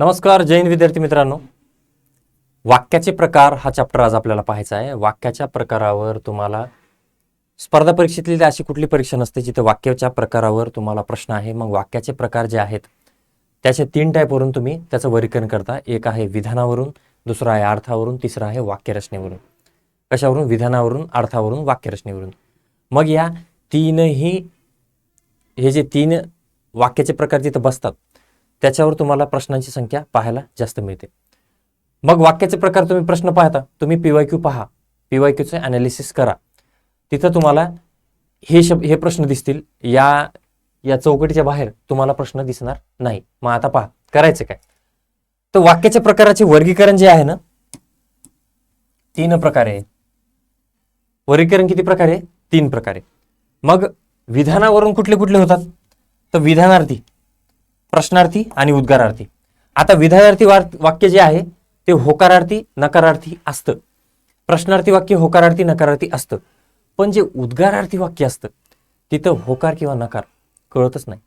नमस्कार जैन विद्यार्थी मित्रांनो. वाक्याचे प्रकार हा चॅप्टर आज आपल्याला पाहायचा आहे. वाक्याच्या प्रकारावर तुम्हाला स्पर्धा परीक्षेतली अशी कुठली परीक्षा नसते जिथे वाक्याच्या प्रकारावर तुम्हाला प्रश्न आहे. मग वाक्याचे प्रकार जे आहेत त्याचे तीन टाईपवरून तुम्ही त्याचं वर्गीकरण करता. एक आहे विधानावरून दुसरा आहे अर्थावरून तिसरा आहे वाक्यरचनेवरून. कशावरून? विधानावरून अर्थावरून वाक्यरचनेवरून. मग या तीनही हे जे तीन वाक्याचे प्रकार जिथं बसतात त्याच्यावर तुम्हाला प्रश्नांची संख्या पाहायला जास्त मिळते. मग वाक्याचे प्रकार तुम्ही प्रश्न पाहता. तुम्ही पीवाय क्यू पहा. पीवाय क्यूचे अनालिसिस करा. तिथं तुम्हाला हे शब्द हे प्रश्न दिसतील. या या चौकटीच्या बाहेर तुम्हाला प्रश्न दिसणार नाही. मग आता पहा. करायचं काय? तर वाक्याच्या प्रकाराचे वर्गीकरण जे आहे ना तीन प्रकारे वर्गीकरण किती प्रकारे आहे? तीन प्रकारे मग विधानावरून कुठले कुठले होतात? तर विधानार्थी. प्रश्नार्थी आणि उद्गारार्थी. आता विधानार्थी वाक्य जे आहे ते होकारार्थी नकारार्थी असतं. प्रश्नार्थी वाक्य होकारार्थी नकारार्थी असतं. पण जे उद्गारार्थी वाक्य असतं तिथं होकार किंवा नकार कळतच नाही.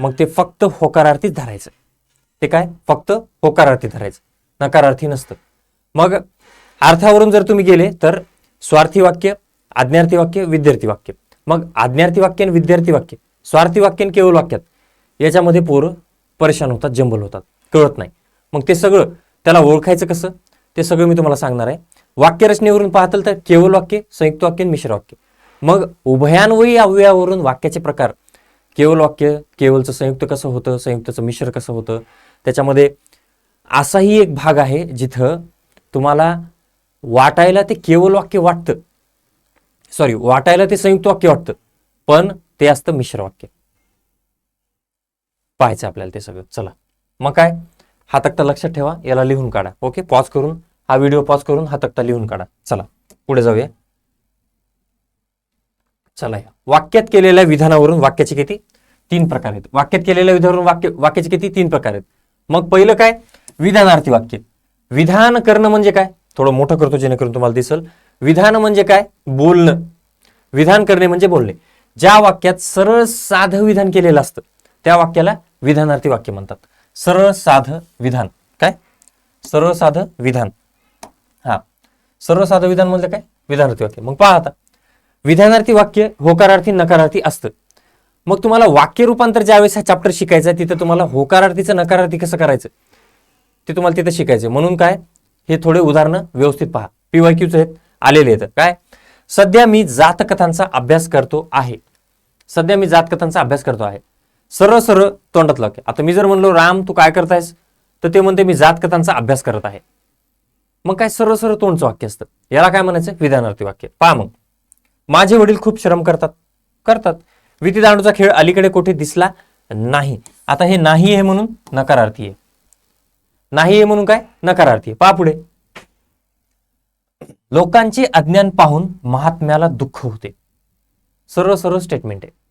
मग ते फक्त होकारार्थीच धरायचं. ते काय? फक्त होकारार्थी धरायचं. नकारार्थी नसतं. मग अर्थावरून जर तुम्ही गेले तर स्वार्थी वाक्य आज्ञार्थी वाक्य विद्यार्थी वाक्य. मग आज्ञार्थी वाक्य आणि विद्यार्थी वाक्य. स्वार्थी वाक्य आणि केवळ वाक्यात. याच्यामध्ये पोरं परेशान होतात जंबल होतात. कळत नाही. मग ते सगळं त्याला ओळखायचं कसं? ते सगळं मी तुम्हाला सांगणार आहे. वाक्यरचनेवरून पाहताल तर केवळ वाक्य संयुक्त वाक्य आणि मिश्र वाक्य. मग उभयान्वयी अव्ययावरून वाक्याचे प्रकार. केवळ वाक्य केवळचं संयुक्त कसं होतं संयुक्तचं मिश्र कसं होतं? त्याच्यामध्ये असाही एक भाग आहे जिथं तुम्हाला वाटायला ते केवळ वाक्य वाटतं. सॉरी वाटायला ते संयुक्त वाक्य वाटतं. पण ते असतं मिश्र वाक्य. पाहायचं आपल्याला ते सगळं. चला. मग काय? हा तक्ता लक्षात ठेवा. याला लिहून काढा. ओके? पॉज करून. हा व्हिडिओ पॉज करून हा तक्ता लिहून काढा. चला. पुढे जाऊया. चला या. वाक्यात केलेल्या विधानावरून वाक्याचे किती? तीन प्रकार आहेत. वाक्यात केलेल्या विधानावरून वाक्य वाक्याचे किती? तीन प्रकार आहेत. मग पहिलं काय? विधानार्थी वाक्य. विधान करणं म्हणजे काय? थोडं मोठं करतो जेणेकरून तुम्हाला दिसल. विधान म्हणजे काय? बोलणं. विधान करणे म्हणजे बोलणे. ज्या वाक्यात सरळ साधं विधान केलेलं असतं त्या वाक्याला विधानार्थी वाक्य म्हणतात. सरळ साधं विधान. काय? सरळ साधं विधान. हा. सरळ साधं विधान म्हणजे काय? विधानार्थी वाक्य. मग पहा आता. विधानार्थी वाक्य होकारार्थी नकारार्थी असतं. मग तुम्हाला वाक्य रूपांतर ज्यावेळेस हा चॅप्टर शिकायचा आहे तिथं तुम्हाला होकारार्थीचं नकारार्थी कसं करायचं? ते तुम्हाला तिथं शिकायचं म्हणून काय? हे थोडे उदाहरणं व्यवस्थित पहा. पीवाय क्यूच आहेत. आलेले आहेत. काय? सध्या मी जातकथांचा अभ्यास करतो आहे. सध्या मी जातकथांचा अभ्यास करतो आहे. सरळ सरळ तोंडात वाक्य आता मी जर म्हणलो राम तू काय करतायस? तर ते म्हणते मी जातकथांचा अभ्यास करत आहे. मग काय सरळ सरळ तोंडचं वाक्य असतं. याला काय म्हणायचं? विधानार्थी वाक्य. पहा मग. माझे वडील खूप श्रम करतात. करतात. विधी दांडूचा खेळ अलीकडे कुठे दिसला नाही. आता हे नाही आहे म्हणून नकारार्थी आहे. नाही आहे म्हणून काय? नकारार्थी आहे. पहा पुढे. लोकांचे अज्ञान पाहून महात्म्याला दुःख होते. सरळ सरळ स्टेटमेंट आहे.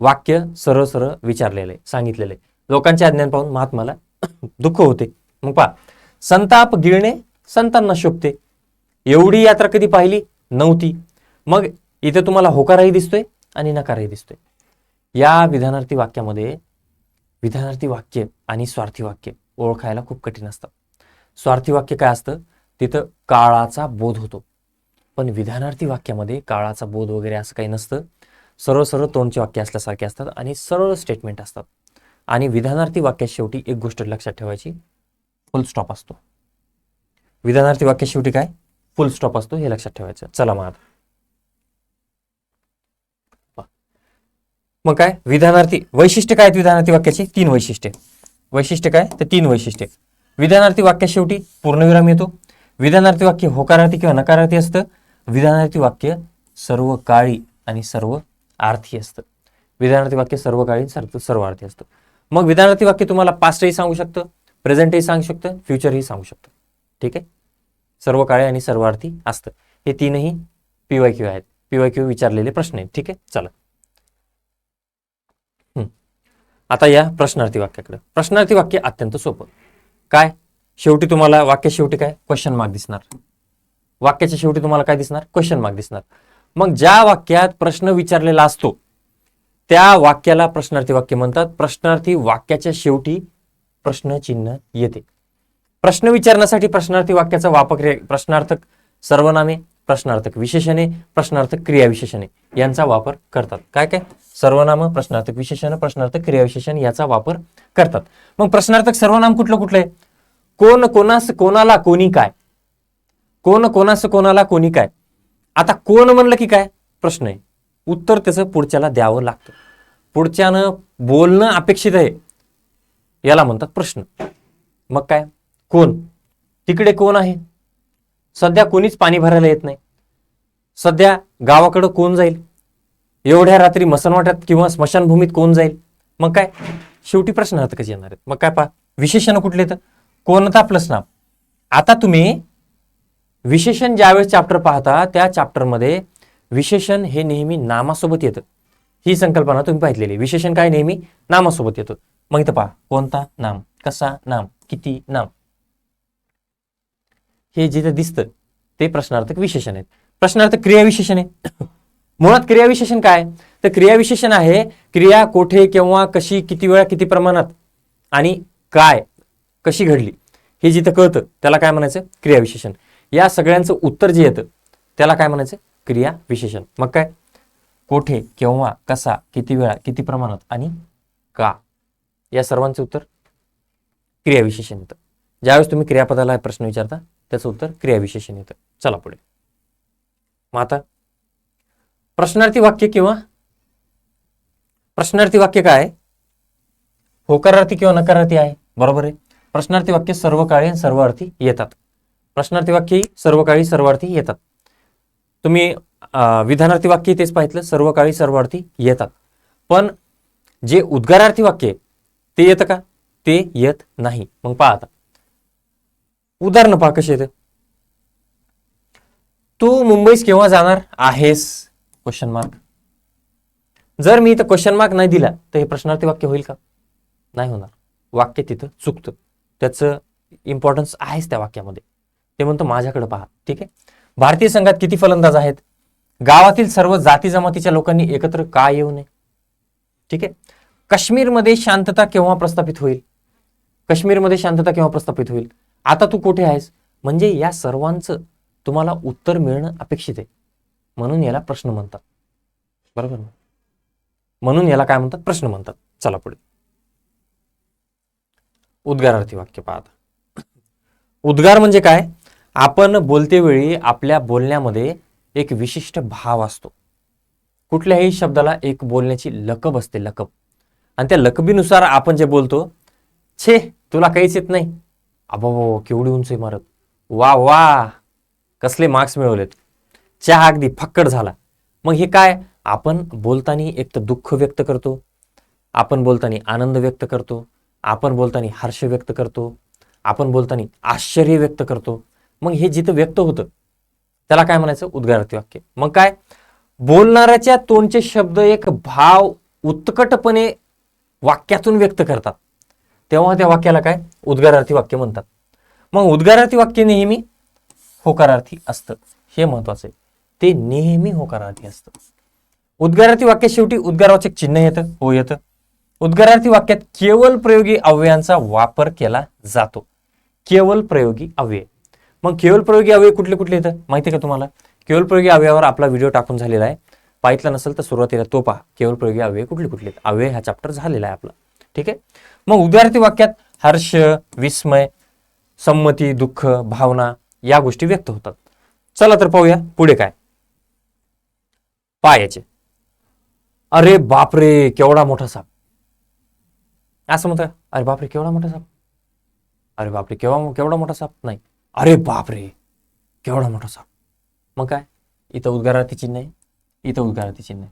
वाक्य सरळ सरळ विचारलेले सांगितलेले. लोकांच्या लोकांचे अज्ञान पाहून महात्माला दुःख होते. मग पहा संताप गिळणे संतांना शोभते. एवढी यात्रा कधी पाहिली? नव्हती. मग इथे तुम्हाला होकारही दिसतोय आणि नकारही दिसतोय. या विधानार्थी वाक्यामध्ये विधानार्थी वाक्य आणि स्वार्थी वाक्य ओळखायला खूप कठीण असतं. स्वार्थी वाक्य काय असतं? तिथं काळाचा बोध होतो. पण विधानार्थी वाक्यामध्ये काळाचा बोध वगैरे असं काही नसतं. सरळ सरळ तोंडची वाक्य असल्यासारखे असतात आणि सरळ स्टेटमेंट असतात. आणि विधानार्थी वाक्यात शेवटी एक गोष्ट लक्षात ठेवायची फुल स्टॉप असतो. विधानार्थी वाक्य शेवटी काय? फुल स्टॉप असतो हे लक्षात ठेवायचं. चला मग आता. मग काय? विधानार्थी वैशिष्ट्य काय आहेत विधानार्थी वाक्याची? तीन वैशिष्ट्ये. वैशिष्ट्य काय? तर तीन वैशिष्ट्ये. विधानार्थी वाक्या शेवटी पूर्णविराम येतो. विधानार्थी वाक्य होकारार्थी किंवा नकारार्थी असतं. विधानार्थी वाक्य सर्व काळी आणि सर्व आर्थी असतं. विधानार्थी वाक्य सर्व सर्व सर्वार्थी असतं. मग विधानार्थी वाक्य तुम्हाला पास्टही सांगू शकतं प्रेझेंटही सांगू शकतं फ्युचरही सांगू शकतं. ठीक आहे? सर्व काळे आणि सर्वार्थी असतं. हे तीनही पीवाय क्यू आहेत. पीवाय क्यू विचारलेले प्रश्न आहेत. ठीक आहे? चला. हम्म. आता या प्रश्नार्थी वाक्याकडे. प्रश्नार्थी वाक्य अत्यंत सोपं. काय? शेवटी तुम्हाला वाक्य शेवटी काय? क्वेश्चन मार्क दिसणार. वाक्याच्या शेवटी तुम्हाला काय दिसणार? क्वेश्चन मार्क दिसणार. मग ज्या वाक्यात प्रश्न विचारलेला असतो त्या वाक्याला प्रश्नार्थी वाक्य म्हणतात. प्रश्नार्थी वाक्याच्या शेवटी प्रश्नचिन्ह येते. प्रश्न विचारण्यासाठी प्रश्नार्थी वाक्याचा वापर प्रश्नार्थक सर्वनामे प्रश्नार्थक विशेषणे प्रश्नार्थक क्रियाविशेषणे यांचा वापर करतात. काय काय? सर्वनाम प्रश्नार्थक विशेषण प्रश्नार्थक क्रियाविशेषण याचा वापर करतात. मग प्रश्नार्थक सर्वनाम कुठलं कुठलं आहे? कोण कोणास कोणाला कोणी काय? कोण कोणास कोणाला कोणी काय? आता कोण म्हणलं की काय? प्रश्न आहे. उत्तर त्याचं पुढच्याला द्यावं लागतं. पुढच्यानं बोलणं अपेक्षित आहे. याला म्हणतात प्रश्न. मग काय? कोण? तिकडे कोण आहे? सध्या कोणीच पाणी भरायला येत नाही. सध्या गावाकडं कोण जाईल? एवढ्या रात्री मसनवाट्यात किंवा स्मशानभूमीत कोण जाईल? मग काय? शेवटी प्रश्न प्रश्नार्थकच येणार आहेत. मग काय पहा? विशेषण कुठले तर? कोणता प्लस नाम आता तुम्ही विशेषण ज्यावेळेस चॅप्टर पाहता त्या चॅप्टरमध्ये विशेषण हे नेहमी नामासोबत येतं. ही संकल्पना तुम्ही पाहिलेली. विशेषण काय? नेहमी नामासोबत येतं. मग इथं पहा. कोणता नाम? कसा नाम? किती नाम? हे जिथं दिसतं ते प्रश्नार्थक विशेषण आहेत. प्रश्नार्थक क्रियाविशेषण आहे मुळात क्रियाविशेषण काय? तर क्रियाविशेषण आहे क्रिया कोठे केव्हा कशी किती वेळा किती प्रमाणात आणि काय कशी घडली? हे जिथं कळतं त्याला काय म्हणायचं? क्रियाविशेषण या सगळ्यांचं उत्तर जे येतं त्याला काय म्हणायचं? क्रिया विशेषण. मग काय? कोठे केव्हा कसा किती वेळा किती प्रमाणात आणि का? या सर्वांचं उत्तर क्रियाविशेषण येतं. ज्यावेळेस तुम्ही क्रियापदाला प्रश्न विचारता त्याचं उत्तर क्रियाविशेषण येतं. चला पुढे. मग आता प्रश्नार्थी वाक्य किंवा प्रश्नार्थी वाक्य काय? होकारार्थी किंवा नकारार्थी आहे. बरोबर आहे? प्रश्नार्थी वाक्य सर्व काळी आणि सर्व अर्थी येतात. प्रश्नार्थी वाक्य सर्व काळी सर्वार्थी येतात. तुम्ही विधानार्थी वाक्य तेच पाहितलं सर्व काळी सर्वार्थी येतात. पण जे उद्गारार्थी वाक्य आहे, ते येतं का? ते येत नाही. मग पहा आता उदाहरणं पहा कशी येतं. तू मुंबईस केव्हा जाणार आहेस? क्वेश्चन मार्क जर मी इथं क्वेश्चन मार्क नाही दिला तर हे प्रश्नार्थी वाक्य होईल का? नाही होणार. वाक्य तिथं चुकतं. त्याचं इम्पॉर्टन्स आहेच त्या वाक्यामध्ये. ते म्हणतो माझ्याकडे पहा. ठीक आहे? भारतीय संघात किती फलंदाज आहेत? गावातील सर्व जाती जमातीच्या लोकांनी एकत्र का येऊ नये? ठीक आहे? काश्मीरमध्ये शांतता केव्हा प्रस्थापित होईल? काश्मीरमध्ये शांतता केव्हा प्रस्थापित होईल? आता तू कुठे आहेस? म्हणजे या सर्वांचं तुम्हाला उत्तर मिळणं अपेक्षित आहे. म्हणून याला प्रश्न म्हणतात. बरोबर ना? म्हणून याला काय म्हणतात? प्रश्न म्हणतात. चला पुढे. उद्गारार्थी वाक्य पाहता उद्गार म्हणजे काय? आपण बोलतेवेळी आपल्या बोलण्यामध्ये एक विशिष्ट भाव असतो. कुठल्याही शब्दाला एक बोलण्याची लकब असते लकब. आणि त्या लकबीनुसार आपण जे बोलतो छे तुला काहीच येत नाही. अबाबो केवढी उंच इमारत. वा वा कसले मार्क्स मिळवलेत. चहा अगदी फक्कड झाला. मग हे काय? आपण बोलताना एक तर दुःख व्यक्त करतो. आपण बोलताना आनंद व्यक्त करतो. आपण बोलताना हर्ष व्यक्त करतो. आपण बोलताना आश्चर्य व्यक्त करतो. मग हे जिथं व्यक्त होतं त्याला काय म्हणायचं? उद्गारार्थी वाक्य. मग काय? बोलणाऱ्याच्या तोंडचे शब्द एक भाव उत्कटपणे वाक्यातून व्यक्त करतात. तेव्हा त्या वाक्याला काय? उद्गारार्थी वाक्य म्हणतात. मग उद्गारार्थी वाक्य नेहमी होकारार्थी असतं. हे महत्वाचं आहे. ते नेहमी होकारार्थी असतं. उद्गारार्थी वाक्य शेवटी उद्गारवाचक चिन्ह येतं. हो येतं. उद्गारार्थी वाक्यात केवळ प्रयोगी अव्ययांचा वापर केला जातो. केवळ प्रयोगी अव्यय. मग केवळ प्रयोगी अवयव कुठले कुठले येतात? माहिती का तुम्हाला? केवळ प्रयोगी अव्ययावर आपला व्हिडिओ टाकून झालेला आहे. पाहितला नसेल तर सुरुवातीला तो पहा. केवळ प्रयोगी अव्यय कुठले कुठले आहेत? अव्यय हा चॅप्टर झालेला आहे आपला. ठीक? आहे मग उद्गारार्थी वाक्यात हर्ष विस्मय संमती दुःख भावना या गोष्टी व्यक्त होतात. चला तर पाहूया पुढे काय? पायाचे. अरे बापरे केवढा मोठा साप. असं म्हणतं अरे बापरे केवढा मोठा साप. अरे बापरे केव्हा केवढा मोठा साप? नाही. अरे बापरे केवढा मोठा साप. मग काय? इथं उद्गारार्थी चिन्ह आहे. इथं उद्गारार्थी चिन्ह आहे.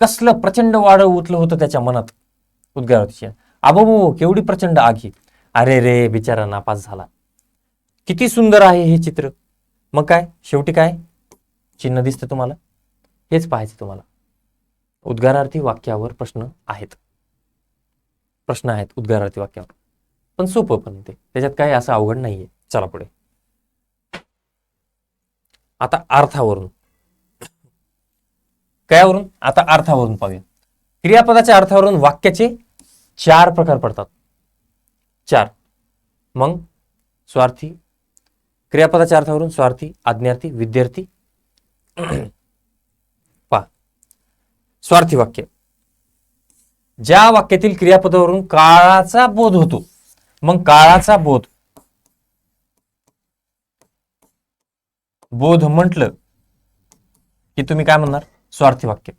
कसलं प्रचंड वाढ उठलं होतं त्याच्या मनात उद्गारार्थी चिन्ह. अबो केवढी प्रचंड आगी अरे रे बिचारा नापास झाला. किती सुंदर आहे हे चित्र. मग काय? शेवटी काय? चिन्ह दिसतं तुम्हाला? हेच पाहायचं तुम्हाला. उद्गारार्थी वाक्यावर प्रश्न आहेत. प्रश्न आहेत उद्गारार्थी वाक्यावर. पण सोपं पण ते. त्याच्यात काय असं अवघड नाहीये. चला पुढे. आता अर्थावरून. कयावरून? आता अर्थावरून पाहूया. क्रियापदाच्या अर्थावरून वाक्याचे चार प्रकार पडतात. चार. मग स्वार्थी क्रियापदाच्या अर्थावरून स्वार्थी आज्ञार्थी विद्यार्थी. पहा. स्वार्थी वाक्य. ज्या वाक्यातील क्रियापदावरून काळाचा बोध होतो मग काळाचा बोध बोध म्हटलं की तुम्ही काय म्हणणार? स्वार्थी वाक्य.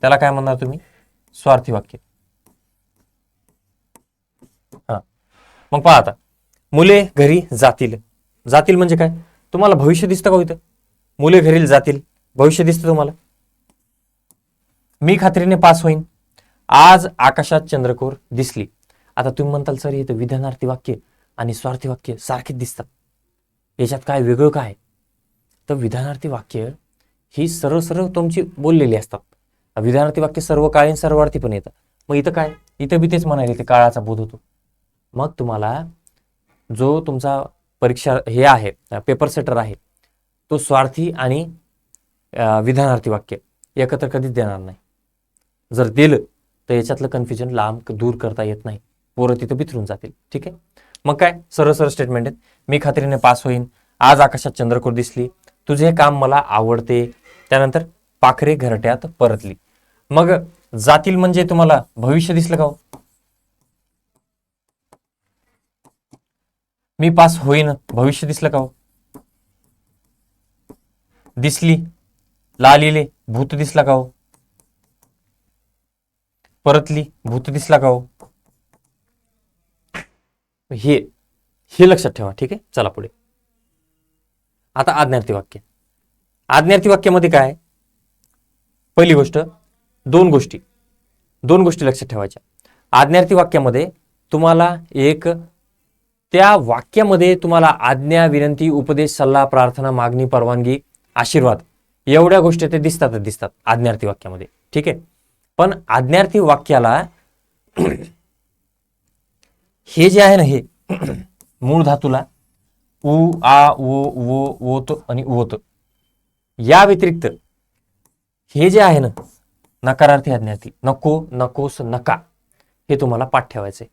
त्याला काय म्हणणार तुम्ही? स्वार्थी वाक्य. हा. मग पहा आता. मुले घरी जातील. जातील म्हणजे काय? तुम्हाला भविष्य दिसतं का हो इथं? मुले घरी जातील. भविष्य दिसतं तुम्हाला? मी खात्रीने पास होईन. आज आकाशात चंद्रकोर दिसली. आता तुम्ही म्हणताल सर इथं विधानार्थी वाक्य आणि स्वार्थी वाक्य सारखेच दिसतात. याच्यात काय वेगळं काय? आहे? तर विधानार्थी वाक्य ही सरळ सरळ तुमची बोललेली असतात. विधानार्थी वाक्य सर्व काळीन सर्वार्थी पण येतात. मग इथं काय? इथं बी तेच म्हणाले ते काळाचा बोध होतो. मग तुम्हाला जो तुमचा परीक्षा हे आहे पेपर सेटर आहे तो स्वार्थी आणि विधानार्थी वाक्य एकत्र कधीच देणार नाही. जर दिलं तर याच्यातलं कन्फ्युजन लांब दूर करता येत नाही. पोरं तिथं बिथरून जातील. ठीक आहे? मग काय? सरळ सरळ स्टेटमेंट आहेत. मी खात्रीने पास होईन. आज आकाशात चंद्रकोर दिसली. तुझे हे काम मला आवडते. त्यानंतर पाखरे घरट्यात परतली. मग जातील म्हणजे तुम्हाला भविष्य दिसलं का हो? मी पास होईन. भविष्य दिसलं का हो? दिसली. लालिले भूत दिसला का हो? परतली. भूत दिसला का हो? हे हे लक्षात ठेवा. ठीक आहे? चला पुढे. आता आज्ञार्थी वाक्य. आज्ञार्थी वाक्यामध्ये काय? पहिली गोष्ट दोन गोष्टी. दोन गोष्टी लक्षात ठेवायच्या. आज्ञार्थी वाक्यामध्ये तुम्हाला एक त्या वाक्यामध्ये तुम्हाला आज्ञा विनंती उपदेश सल्ला प्रार्थना मागणी परवानगी आशीर्वाद एवढ्या गोष्टी ते दिसतातच दिसतात आज्ञार्थी वाक्यामध्ये. ठीक आहे? पण आज्ञार्थी वाक्याला हे जे आहे ना हे मूळ धातूला उ आ ओ वो ओत आणि ओत या व्यतिरिक्त हे जे आहे ना नकारार्थी आज्ञार्थी नको नकोस नका हे तुम्हाला पाठ ठेवायचे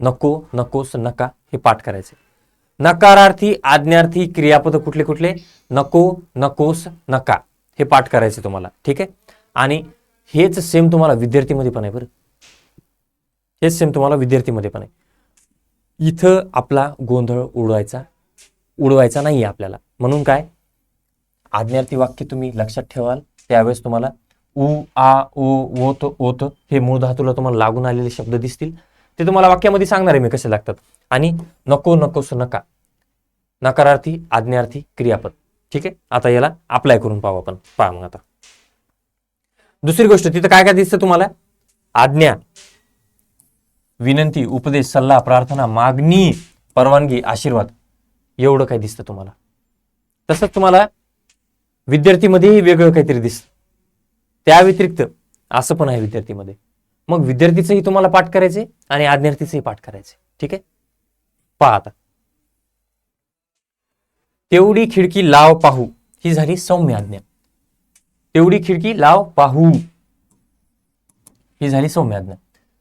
नको नकोस नका हे पाठ करायचे नकारार्थी आज्ञार्थी क्रियापद कुठले कुठले? नको नकोस नका हे पाठ करायचे तुम्हाला ठीक आहे? आणि हेच सेम तुम्हाला विद्यार्थीमध्ये पण आहे बरं. हेच सेम तुम्हाला विद्यार्थीमध्ये पण आहे. इथं आपला गोंधळ उडवायचा उडवायचा नाही आहे आपल्याला. म्हणून काय? आज्ञार्थी वाक्य तुम्ही लक्षात ठेवाल. त्यावेळेस तुम्हाला उ आ ओ ओत ओत हे मूळ धातूला तुम्हाला लागून आलेले शब्द दिसतील. ते तुम्हाला वाक्यामध्ये सांगणार आहे मी कसे लागतात. आणि नको नकोस नका. नकारार्थी आज्ञार्थी क्रियापद. ठीक आहे? आता याला अप्लाय करून पाहू आपण. पहा मग आता. दुसरी गोष्ट तिथं काय काय दिसतं तुम्हाला? आज्ञा. विनंती उपदेश सल्ला प्रार्थना मागणी परवानगी आशीर्वाद. एवढं काय दिसतं तुम्हाला. तसंच तुम्हाला विद्यार्थीमध्येही वेगळं काहीतरी दिसतं. त्या व्यतिरिक्त असं पण आहे विद्यार्थीमध्ये. मग विद्यार्थीचंही तुम्हाला पाठ करायचे आणि आज्ञार्थीचंही पाठ करायचे ठीक आहे? पहा आता. तेवढी खिडकी लाव पाहू. ही झाली सौम्य आज्ञा. तेवढी खिडकी लाव पाहू. ही झाली सौम्य आज्ञा.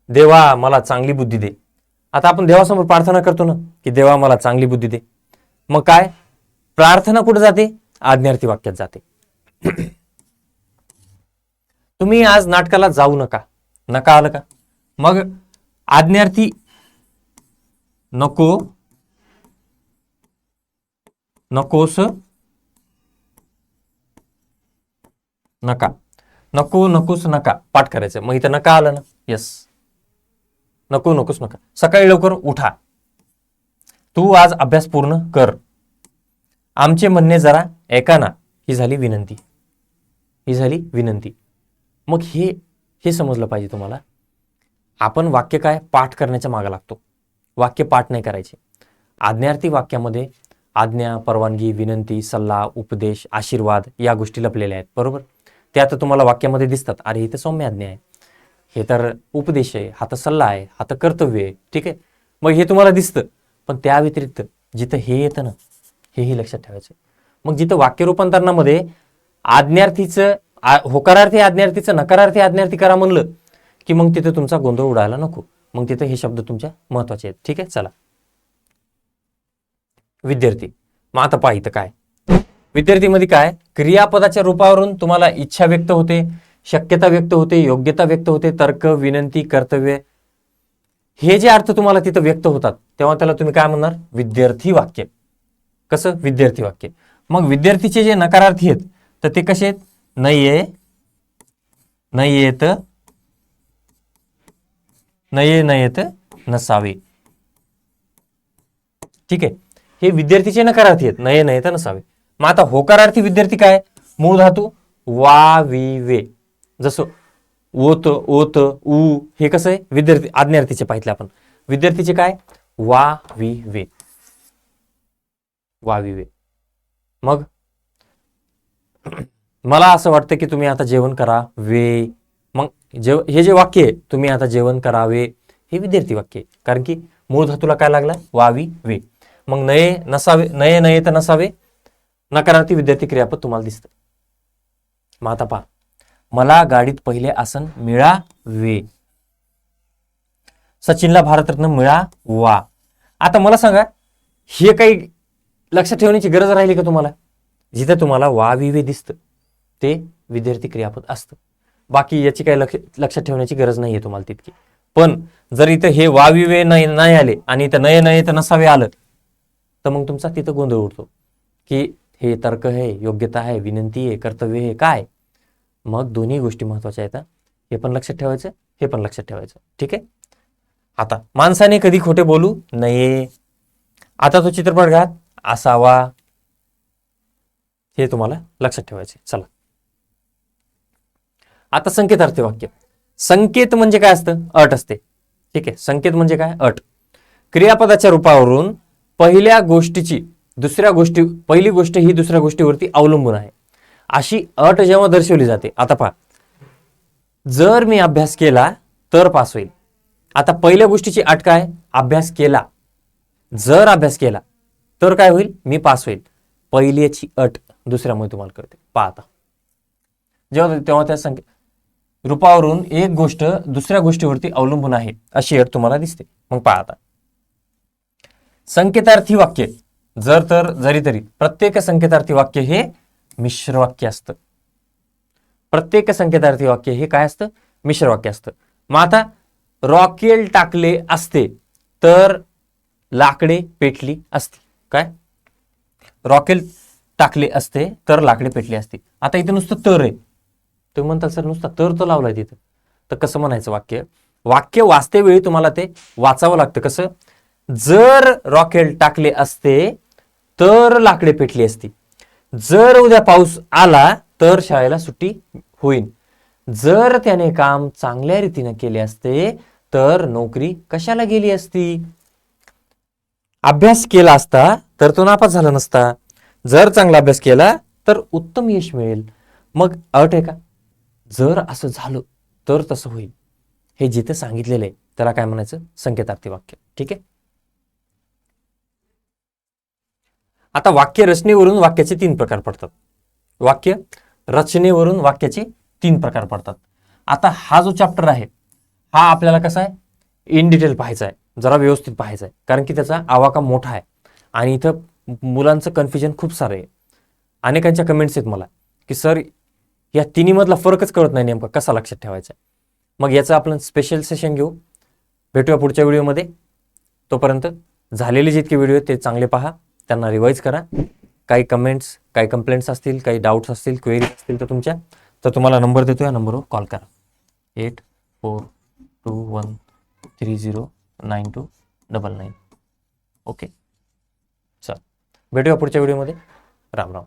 देवा मला चांगली बुद्धी दे. आता आपण देवासमोर प्रार्थना करतो ना की देवा मला चांगली बुद्धी दे. मग काय? प्रार्थना कुठे जाते? आज्ञार्थी वाक्यात जाते. तुम्ही आज नाटकाला जाऊ नका. नका आलं का? मग आज्ञार्थी नको. नकोस. नका. नको नकोस नका. पाठ करायचं. मग इथं नका आलं ना? यस नको नकोस नका. सकाळी लवकर उठा. तू आज अभ्यास पूर्ण कर. आमचे म्हणणे जरा ऐका ना. ही झाली विनंती. ही झाली विनंती. मग हे हे समजलं पाहिजे तुम्हाला. आपण वाक्य काय पाठ करण्याच्या मागं लागतो. वाक्य पाठ नाही करायचे. आज्ञार्थी वाक्यामध्ये आज्ञा परवानगी विनंती सल्ला उपदेश आशीर्वाद या गोष्टी लपलेल्या आहेत. बरोबर? त्या तर तुम्हाला वाक्यामध्ये दिसतात. अरे हे तर सौम्य आज्ञा आहे. हे तर उपदेश आहे. हा तर सल्ला आहे. हा तर कर्तव्य आहे. ठीक आहे? मग हे तुम्हाला दिसतं. पण त्या व्यतिरिक्त जिथं हे येतं ना हेही लक्षात ठेवायचं मग जिथं वाक्य रूपांतरणामध्ये आज्ञार्थीचं होकारार्थी आज्ञार्थीचं नकारार्थी आज्ञार्थी करा म्हणलं की मग तिथं तुमचा गोंधळ उडायला नको. मग तिथं हे शब्द तुमच्या महत्त्वाचे आहेत. ठीक आहे? चला. विद्यार्थी मग आता पहा इथं काय. विद्यार्थीमध्ये काय? क्रियापदाच्या रूपावरून तुम्हाला इच्छा व्यक्त होते शक्यता व्यक्त होते योग्यता व्यक्त होते तर्क विनंती कर्तव्य हे जे अर्थ तुम्हाला तिथं व्यक्त होतात तेव्हा त्याला तुम्ही काय म्हणणार? विद्यार्थी वाक्य. कसं? विद्यार्थी वाक्य. मग विद्यार्थीचे जे नकारार्थी आहेत तर ते कसे आहेत? नाही आहे नाही येत नाही नाही येत नसावे. ठीक आहे? हे विद्यार्थीचे नकारार्थी आहेत नये नाही येत नसावे. मग आता होकारार्थी विद्यार्थी काय? मूळ धातू वा वी वे जसं ओत ओत उ हे कसं आहे? विद्यार्थी आज्ञार्थीचे पाहिजे आपण. विद्यार्थीचे काय? वा वि वे. वा वि वे. मग? मला असं वाटतं की तुम्ही आता जेवण करा वे. मग जेव हे जे वाक्य आहे तुम्ही आता जेवण करावे हे विद्यार्थी वाक्य आहे. कारण की मूळ धातूला काय लागला? वावी वे. मग नये नसावे नये नये तर नसावे. नकारार्थी विद्यार्थी क्रियापद तुम्हाला दिसतं. मग आता पहा. मला गाडीत पहिले आसन मिळावे सचिनला भारतरत्न मिळावा आता मला सांगा हे काही लक्षात ठेवण्याची गरज राहिली का तुम्हाला? जिथं तुम्हाला वा विवे दिसतं ते विद्यार्थी क्रियापद असतं. बाकी याची काही लक्ष लक्षात ठेवण्याची गरज नाही आहे तुम्हाला तितकी. पण जर इथं हे वाविवे नाही नाही आले आणि इथं नये नये तर नसावे आलं तर मग तुमचा तिथं गोंधळ उडतो. की हे तर्क आहे योग्यता आहे विनंती आहे कर्तव्य आहे काय? मग दोन्ही गोष्टी महत्त्वाच्या आहेत हे. पण लक्षात ठेवायचं हे पण लक्षात ठेवायचं. ठीक आहे? आता माणसाने कधी खोटे बोलू नये. आता तो चित्रपट घात असावा. हे तुम्हाला लक्षात ठेवायचे चला. आता संकेतार्थी वाक्य. संकेत म्हणजे काय असतं? अट असते. ठीक आहे? संकेत म्हणजे काय? अट. क्रियापदाच्या रूपावरून पहिल्या गोष्टीची दुसऱ्या गोष्टी पहिली गोष्ट ही दुसऱ्या गोष्टीवरती अवलंबून आहे. अशी अट जेव्हा दर्शवली जाते आता पहा. जर मी अभ्यास केला तर पास होईल. आता पहिल्या गोष्टीची अट काय? अभ्यास केला. जर अभ्यास केला तर काय होईल? मी पास होईल. पहिल्याची अट दुसऱ्यामुळे तुम्हाला करते पाहता जेव्हा तेव्हा त्या संख्या रूपावरून एक गोष्ट दुसऱ्या गोष्टीवरती अवलंबून आहे अशी अट तुम्हाला दिसते. मग पाहता संकेतार्थी वाक्य. जर तर जरी तरी प्रत्येक संकेतार्थी वाक्य हे मिश्र वाक्य असतं. प्रत्येक संकेतार्थी वाक्य हे काय असतं? मिश्र वाक्य असतं. मग आता रॉकेल टाकले असते तर लाकडे पेटली असती. काय? रॉकेल टाकले असते तर लाकडे पेटली असती. आता इथे नुसतं तर आहे. तुम्ही म्हणताल सर नुसतं तर तो लावलाय तिथं. तर कसं म्हणायचं वाक्य? वाक्य वाचते वेळी तुम्हाला ते वाचावं लागतं. कसं? जर रॉकेल टाकले असते तर लाकडे पेटली असती. जर उद्या पाऊस आला तर शाळेला सुट्टी होईल. जर त्याने काम चांगल्या रीतीने केले असते तर नोकरी कशाला गेली असती? अभ्यास केला असता तर तो नापास झाला नसता. जर चांगला अभ्यास केला तर उत्तम यश मिळेल. मग अट आहे का? जर असं झालं तर तसं होईल. हे जिथे सांगितलेलं आहे त्याला काय म्हणायचं? संकेतार्थी वाक्य. ठीक आहे? आता वाक्य रचनेवरून वाक्याचे तीन प्रकार पडतात. वाक्य रचनेवरून वाक्याचे तीन प्रकार पडतात. आता हा जो चॅप्टर आहे हा आपल्याला कसा आहे? इन डिटेल पाहायचा आहे. जरा व्यवस्थित पाहायचा आहे. कारण की त्याचा आवाका मोठा आहे. आणि इथं मुलांचं कन्फ्युजन खूप सारं आहे. अनेकांच्या कमेंट्स आहेत मला की सर या तिन्हीमधला फरकच कळत नाही नेमका कसा लक्षात ठेवायचा आहे. मग याचं आपण स्पेशल सेशन घेऊ. भेटूया पुढच्या व्हिडिओमध्ये तोपर्यंत झालेले जितके व्हिडिओ आहेत ते चांगले पहा. त्यांना रिवाईज करा. काही कमेंट्स काही कंप्लेंट्स असतील काही डाऊट्स असतील क्वेरीज असतील तर तुमच्या तर तुम्हाला नंबर देतो या नंबरवर कॉल करा. Eight four two one three zero nine two double nine okay चल. भेटूया पुढच्या व्हिडिओमध्ये राम राम.